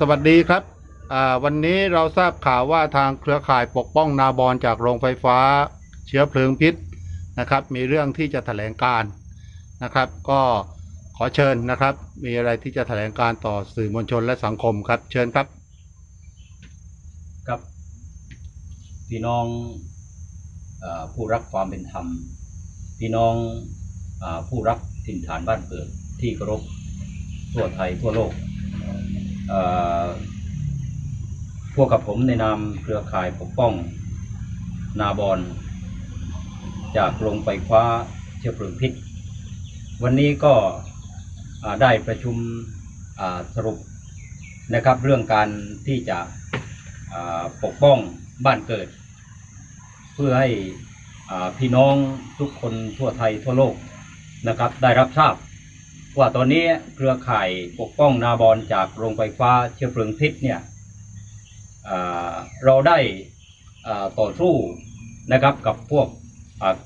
สวัสดีครับ วันนี้เราทราบข่าวว่าทางเครือข่ายปกป้องนาบอนจากโรงไฟฟ้า เชื้อเพลิงพิษนะครับ มีเรื่องที่จะแถลงการนะครับ ก็ขอเชิญนะครับ มีอะไรที่จะแถลงการต่อสื่อมวลชนและสังคมครับ เชิญครับครับพี่น้องอผู้รักความเป็นธรรม พี่น้องอผู้รักถิ่นฐานบ้านเกิดที่เคารพทั่วไทยทั่วโลก พวกกับผมในนามเครือข่ายปกป้อง นาบอนจากโรงไฟฟ้าเชื้อเพลิงพิษ วันนี้ก็ได้ประชุมสรุปนะครับเรื่องการที่จะปกป้องบ้านเกิด เพื่อให้พี่น้องทุกคนทั่วไทยทั่วโลกนะครับได้รับทราบ ว่าตอนนี้เครือข่ายปกป้องนาบอนจากโรงไฟฟ้าเชื้อเพลิงพิษเนี่ยเราได้ต่อสู้นะครับกับพวก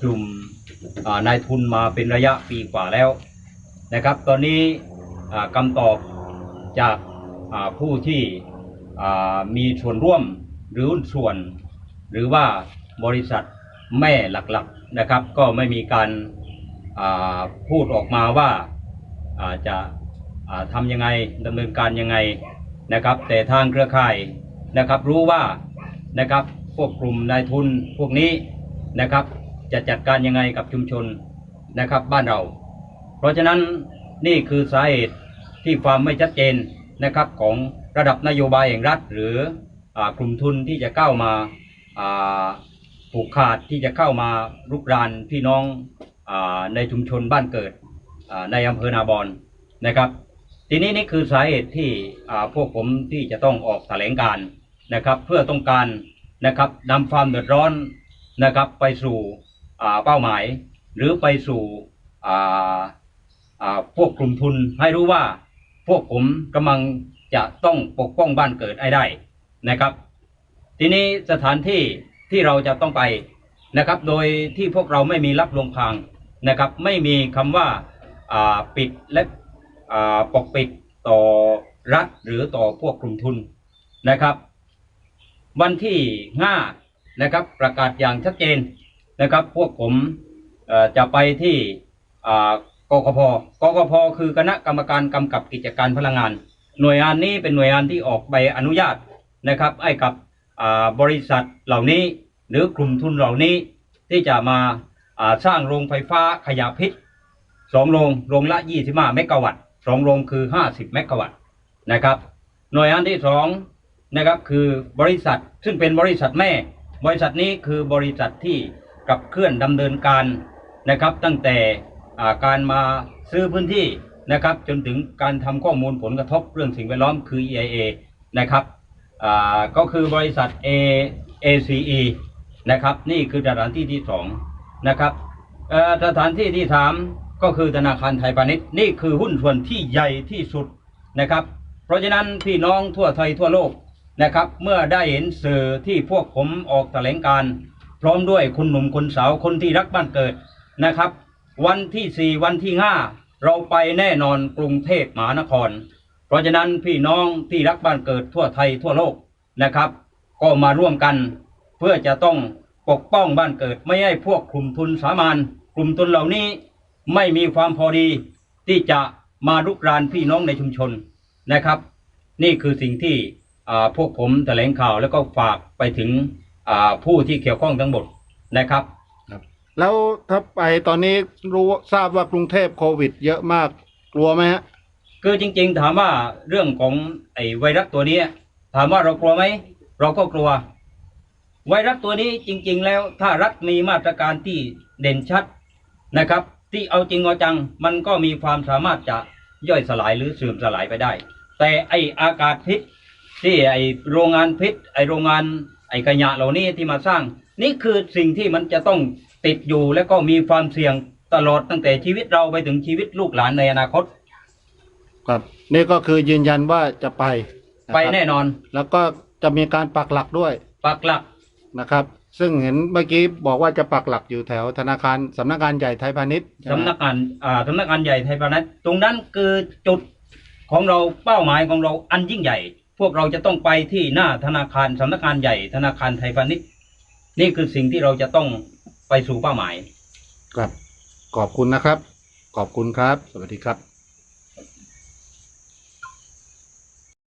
กลุ่มนายทุนมาเป็นระยะปีกว่าแล้วนะครับ ตอนนี้คำตอบจากผู้ที่มีส่วนร่วมหรือส่วน หรือว่าบริษัทแม่หลักๆนะครับ ก็ไม่มีการพูดออกมาว่า จะอ่าทำยังไงดำเนินการยังไงนะครับ แต่ทางเครือข่ายนะครับรู้ว่านะครับพวกกลุ่มนายทุนพวกนี้นะครับ จะจัดการยังไงกับชุมชนนะครับบ้านเรา เพราะฉะนั้นนี่คือสาเหตุที่ความไม่ชัดเจนนะครับของระดับนโยบายแห่งรัฐ หรืออกลุ่มทุนที่จะเข้ามาผูกขาดที่จะเข้ามารุกรานพี่น้องอในชุมชนบ้านเกิด ในอำเภอนาบอนนะครับ ทีนี้นี่คือสาเหตุที่พวกผมที่จะต้องออกแถลงการนะครับ เพื่อต้องการนะครับนำความเดือดร้อนนะครับไปสู่เป้าหมาย หรือไปสู่พวกกลุ่มทุนให้รู้ว่าพวกผมกำลังจะต้องปกป้องบ้านเกิดให้ได้นะครับ ทีนี้สถานที่ที่เราจะต้องไปนะครับ โดยที่พวกเราไม่มีรับลงพรางนะครับ ไม่มีคำว่า ปิดและปกปิดต่อรัฐหรือต่อพวกกลุ่มทุนนะครับ วันที่ห้านะครับประกาศอย่างชัดเจนนะครับ พวกผมจะไปที่กกพกกพคือคณะกรรมการกำกับกิจการพลังงาน หน่วยงานนี้เป็นหน่วยงานที่ออกใบอนุญาตนะครับให้กับบริษัทเหล่านี้หรือกลุ่มทุนเหล่านี้ที่จะมาอ่าสร้างโรงไฟฟ้าขยะพิษ สองโรงโรงละ25เมกะวัตต์สองโรงคือ50เมกะวัตต์นะครับ หน่วยงานที่สองนะครับคือบริษัทซึ่งเป็นบริษัทแม่ บริษัทนี้คือบริษัทที่ขับเคลื่อนดำเนินการนะครับ ตั้งแต่การมาซื้อพื้นที่นะครับ จนถึงการทำข้อมูลผลกระทบเรื่องสิ่งแวดล้อมคือ EIA นะครับก็คือบริษัท A ACE นะครับ นี่คือสถานที่ที่สองนะครับสถานที่ที่สาม ก็คือธนาคารไทยพาณิชย์นี่คือหุ้นส่วนที่ใหญ่ที่สุดนะครับ เพราะฉะนั้นพี่น้องทั่วไทยทั่วโลกนะครับ เมื่อได้เห็นสื่อที่พวกผมออกแถลงการพร้อมด้วยคุณหนุ่มคนสาวคนที่รักบ้านเกิดนะครับ วันที่สี่วันที่ห้าเราไปแน่นอนกรุงเทพมหานคร เพราะฉะนั้นพี่น้องที่รักบ้านเกิดทั่วไทยทั่วโลกนะครับ ก็มาร่วมกันเพื่อจะต้องปกป้องบ้านเกิดไม่ให้พวกกลุ่มทุนสามานกลุ่มทุนเหล่านี้ ไม่มีความพอดีที่จะมารุกรานพี่น้องในชุมชนนะครับ นี่คือสิ่งที่อ่าพวกผมแถลงข่าวแล้วก็ฝากไปถึงอ่าผู้ที่เกี่ยวข้องทั้งหมดนะครับแล้วถ้าไปตอนนี้รู้ทราบว่ากรุงเทพโควิด เยอะมากกลัวไหมฮะคือจริง ๆ ถามว่าเรื่องของไอ้ไวรัสตัวนี้ ถามว่าเรากลัวไหมเราก็กลัว ไวรัสตัวนี้จริง ๆ แล้วถ้ารัฐมีมาตรการที่เด่นชัดนะครับ ที่เอาจริงเอาจัง มันก็มีความสามารถจะย่อยสลายหรือเสื่อมสลายไปได้ แต่ไออากาศพิษ ที่ไอโรงงานพิษ ไอโรงงานไอขยะเหล่านี้ที่มาสร้าง นี่คือสิ่งที่มันจะต้องติดอยู่และก็มีความเสี่ยงตลอดตั้งแต่ชีวิตเราไปถึงชีวิตลูกหลานในอนาคต ครับนี่ก็คือยืนยันว่าจะไปะไปครับแน่นอน แล้วก็จะมีการปักหลักด้วย ปักหลักนะครับ ซึ่งเห็นเมื่อกี้บอกว่าจะปักหลักอยู่แถวธนาคารสำนักงานใหญ่ไทยพาณิชย์ใช่ไหมสำนักงานอ่าสำนักงานใหญ่ไทยพาณิชย์ตรงนั้นคือจุดของเราเป้าหมายของเราอันยิ่งใหญ่ พวกเราจะต้องไปที่หน้าธนาคารสำนักงานใหญ่ธนาคารไทยพาณิชย์นี่คือสิ่งที่เราจะต้องไปสู่เป้าหมาย ครับ ขอบคุณนะครับ ขอบคุณครับ สวัสดีครับ